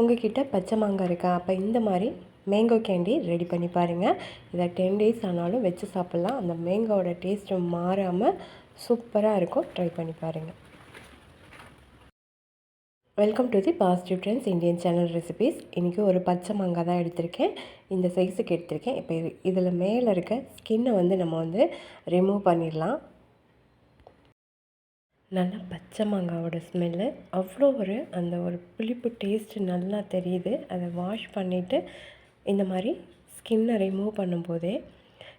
உங்ககிட்ட பச்சை மாங்காய் இருக்கா? அப்போ இந்த மாதிரி மேங்கோ கேண்டி ரெடி பண்ணி பாருங்கள் இதை டென் டேஸ் ஆனாலும் வச்சு சாப்பிட்லாம். அந்த மேங்கோட டேஸ்ட்டு மாறாமல் சூப்பராக இருக்கும். ட்ரை பண்ணி பாருங்கள் welcome to the positive trends Indian channel recipes இன்றைக்கி ஒரு பச்சை மாங்காய் தான் எடுத்திருக்கேன். இந்த சைஸுக்கு எடுத்திருக்கேன். இப்போ இதில் மேலே இருக்க ஸ்கின்னை வந்து நம்ம வந்து ரிமூவ் பண்ணிடலாம். நல்லா பச்சை மாங்காவோட ஸ்மெல்லு அவ்வளோ ஒரு அந்த ஒரு புளிப்பு டேஸ்ட்டு நல்லா தெரியுது. அதை வாஷ் பண்ணிவிட்டு இந்த மாதிரி ஸ்கின்னை ரிமூவ் பண்ணும்போதே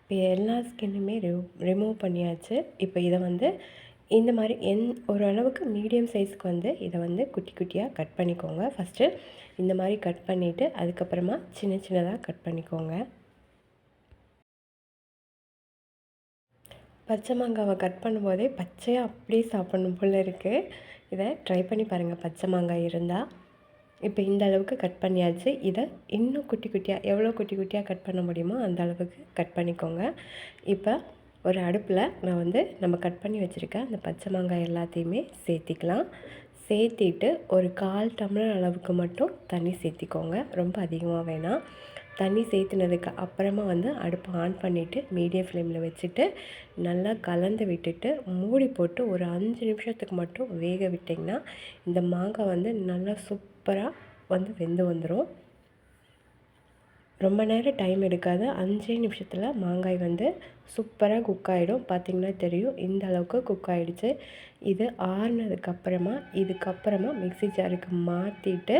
இப்போ எல்லா ஸ்கின்னுமே ரிமூவ் பண்ணியாச்சு. இப்போ இதை வந்து இந்த மாதிரி என் ஓரளவுக்கு மீடியம் சைஸ்க்கு வந்து இதை வந்து குட்டி குட்டியாக கட் பண்ணிக்கோங்க. ஃபஸ்ட்டு இந்த மாதிரி கட் பண்ணிவிட்டு அதுக்கப்புறமா சின்ன சின்னதாக கட் பண்ணிக்கோங்க. பச்சை மாங்காவை கட் பண்ணும்போதே பச்சையாக அப்படியே சாப்பிடணும் போல் இருக்குது இதை ட்ரை பண்ணி பாருங்கள் பச்சை மாங்காய் இருந்தால் இப்போ இந்த அளவுக்கு கட் பண்ணியாச்சு. இதை இன்னும் குட்டி குட்டியாக எவ்வளோ குட்டி குட்டியாக கட் பண்ண முடியுமோ அந்த அளவுக்கு கட் பண்ணிக்கோங்க. இப்போ ஒரு அடுப்பில் நான் வந்து நம்ம கட் பண்ணி வச்சுருக்க அந்த பச்சை மாங்காய் எல்லாத்தையுமே சேர்த்திக்கலாம். சேர்த்திட்டு ஒரு கால் டம்ளர் அளவுக்கு மட்டும் தண்ணி சேர்த்திக்கோங்க. ரொம்ப அதிகமாக வேணாம். தண்ணி சேர்த்துனதுக்கு அப்புறமா வந்து அடுப்பை ஆன் பண்ணிவிட்டு மீடியம் ஃப்ளேமில் வச்சுட்டு நல்லா கலந்து விட்டுட்டு மூடி போட்டு ஒரு அஞ்சு நிமிஷத்துக்கு மட்டும் வேக விட்டிங்கன்னா இந்த மாங்காய் வந்து நல்லா சூப்பராக வந்து வெந்து வந்துடும் ரொம்ப நேரம் டைம் எடுக்காது அஞ்சே நிமிஷத்தில் மாங்காய் வந்து சூப்பராக குக் ஆகிடும் பார்த்திங்கன்னா தெரியும் இந்த அளவுக்கு குக் ஆகிடுச்சு இது ஆறுனதுக்கப்புறமா இதுக்கப்புறமா மிக்சி ஜாருக்கு மாற்றிட்டு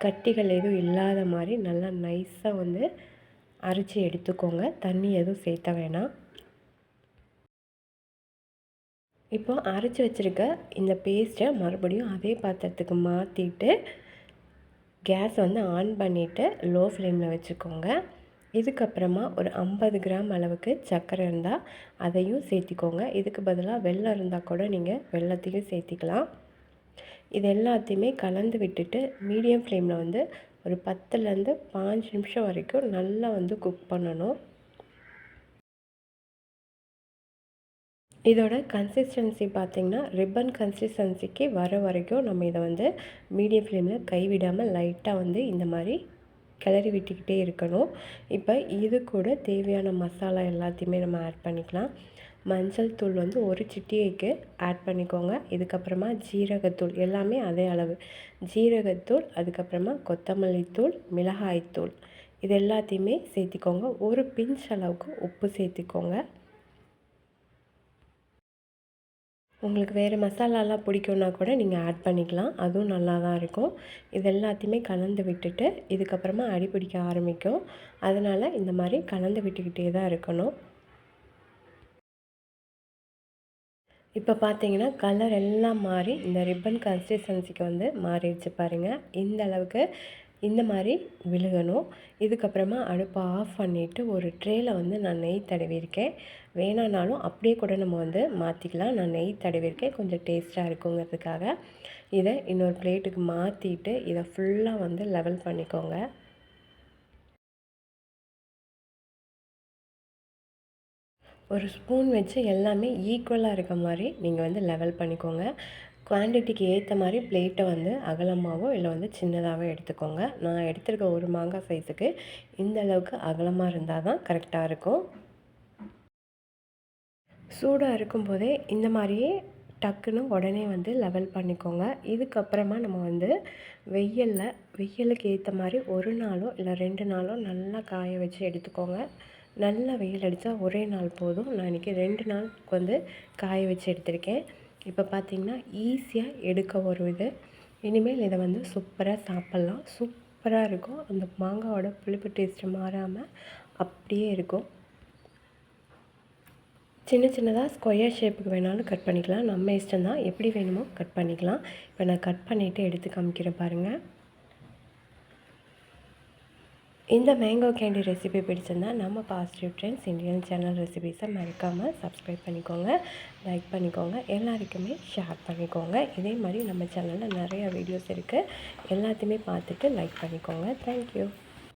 கட்டிகள் எதுவும் இல்லாத மாதிரி நல்லா நைஸாக வந்து அரைச்சி எடுத்துக்கோங்க. தண்ணி எதுவும் சேர்த்த வேணாம். இப்போ அரைச்சி வச்சுருக்க இந்த பேஸ்ட்டை மறுபடியும் அதே பாத்திரத்துக்கு மாற்றிட்டு கேஸ் வந்து ஆன் பண்ணிவிட்டு லோ ஃப்ளேமில் வச்சுக்கோங்க. இதுக்கப்புறமா ஒரு ஐம்பது கிராம் அளவுக்கு சர்க்கரை இருந்தால் அதையும் சேர்த்திக்கோங்க. இதுக்கு பதிலாக வெள்ளம் இருந்தால் கூட நீங்கள் வெள்ளத்தையும் சேர்த்திக்கலாம். இது எல்லாத்தையுமே கலந்து விட்டுட்டு மீடியம் ஃப்ளேமில் வந்து ஒரு பத்துலேருந்து பாஞ்சு நிமிஷம் வரைக்கும் நல்லா வந்து குக் பண்ணணும். இதோட கன்சிஸ்டன்சி பார்த்திங்கன்னா ரிப்பன் கன்சிஸ்டன்சிக்கு வர வரைக்கும் நம்ம இதை வந்து மீடியம் ஃப்ளேமில் கைவிடாமல் லைட்டாக வந்து இந்த மாதிரி கிளறி விட்டுக்கிட்டே இருக்கணும். இப்போ இது கூட தேவையான மசாலா எல்லாத்தையுமே நம்ம ஆட் பண்ணிக்கலாம். மஞ்சள் தூள் வந்து ஒரு சிட்டிகைக்கு ஆட் பண்ணிக்கோங்க. இதுக்கப்புறமா ஜீரகத்தூள் எல்லாமே அதே அளவு. ஜீரகத்தூள் அதுக்கப்புறமா கொத்தமல்லி தூள் மிளகாய்த்தூள் இது எல்லாத்தையுமே சேர்த்திக்கோங்க. ஒரு பிஞ்ச் அளவுக்கு உப்பு சேர்த்திக்கோங்க. உங்களுக்கு வேறு மசாலாலாம் பிடிக்கும்னா கூட நீங்கள் ஆட் பண்ணிக்கலாம். அதுவும் நல்லா தான் இருக்கும். இது எல்லாத்தையுமே கலந்து விட்டுட்டு இதுக்கப்புறமா அடி பிடிக்க ஆரம்பிக்கும். அதனால் இந்த மாதிரி கலந்து விட்டுக்கிட்டே தான் இருக்கணும். இப்போ பார்த்தீங்கன்னா கலர் எல்லாம் மாறி இந்த ரிப்பன் கன்சிஸ்டன்சிக்கு வந்து மாறிடுச்சு பாருங்கள் இந்த அளவுக்கு இந்த மாதிரி விழுகணும். இதுக்கப்புறமா அடுப்பை ஆஃப் பண்ணிவிட்டு ஒரு ட்ரேயில் வந்து நான் நெய் தடவிருக்கேன் வேணானாலும் அப்படியே கூட நம்ம வந்து மாற்றிக்கலாம் நான் நெய் தடவிருக்கேன் கொஞ்சம் டேஸ்ட்டாக இருக்குங்கிறதுக்காக. இதை இன்னொரு பிளேட்டுக்கு மாற்றிட்டு இதை ஃபுல்லாக வந்து லெவல் பண்ணிக்கோங்க. ஒரு ஸ்பூன் வச்சு எல்லாமே ஈக்குவலாக இருக்க மாதிரி நீங்கள் வந்து லெவல் பண்ணிக்கோங்க. குவான்டிட்டிக்கு ஏற்ற மாதிரி பிளேட்டை வந்து அகலமாகவோ இல்லை வந்து சின்னதாகவோ எடுத்துக்கோங்க. நான் எடுத்துருக்க ஒரு மாங்காய் சைஸுக்கு இந்த அளவுக்கு அகலமாக இருந்தால் தான் கரெக்டாக இருக்கும். சூடாக இருக்கும்போதே இந்த மாதிரியே டக்குன்னு உடனே வந்து லெவல் பண்ணிக்கோங்க. இதுக்கப்புறமா நம்ம வந்து வெயிலில் வெயிலுக்கு ஏற்ற மாதிரி ஒரு நாளோ இல்லை ரெண்டு நாளோ நல்லா காய வச்சு எடுத்துக்கோங்க. நல்லா வெயில் அடித்தா ஒரே நாள் போதும். நான் இன்றைக்கி ரெண்டு நாளுக்கு வந்து காய வச்சு எடுத்திருக்கேன். இப்போ பார்த்திங்கன்னா ஈஸியாக எடுக்க வரும் இது. இனிமேல் இதை வந்து சூப்பராக சாப்பிட்லாம். சூப்பராக இருக்கும். அந்த மாங்காவோட புளிப்பு டேஸ்ட்டு மாறாமல் அப்படியே இருக்கும். சின்ன சின்னதாக ஸ்கொயர் ஷேப்புக்கு வேணாலும் கட் பண்ணிக்கலாம். நம்ம இஷ்டம் தான் எப்படி வேணுமோ கட் பண்ணிக்கலாம். இப்போ நான் கட் பண்ணிவிட்டு எடுத்து காமிக்கிறேன் பாருங்கள் இந்த மேங்கோ கேண்டி ரெசிபி பிடிச்சிருந்தா நம்ம பாசிட்டிவ் ட்ரெண்ட்ஸ் இந்தியன் சேனல் ரெசிபிஸை மறக்காமல் சப்ஸ்கிரைப் பண்ணிக்கோங்க லைக் பண்ணிக்கோங்க எல்லாருக்குமே ஷேர் பண்ணிக்கோங்க. இதே மாதிரி நம்ம சேனலில் நிறையா வீடியோஸ் இருக்குது எல்லாத்தையுமே பார்த்துட்டு லைக் பண்ணிக்கோங்க. தேங்க்யூ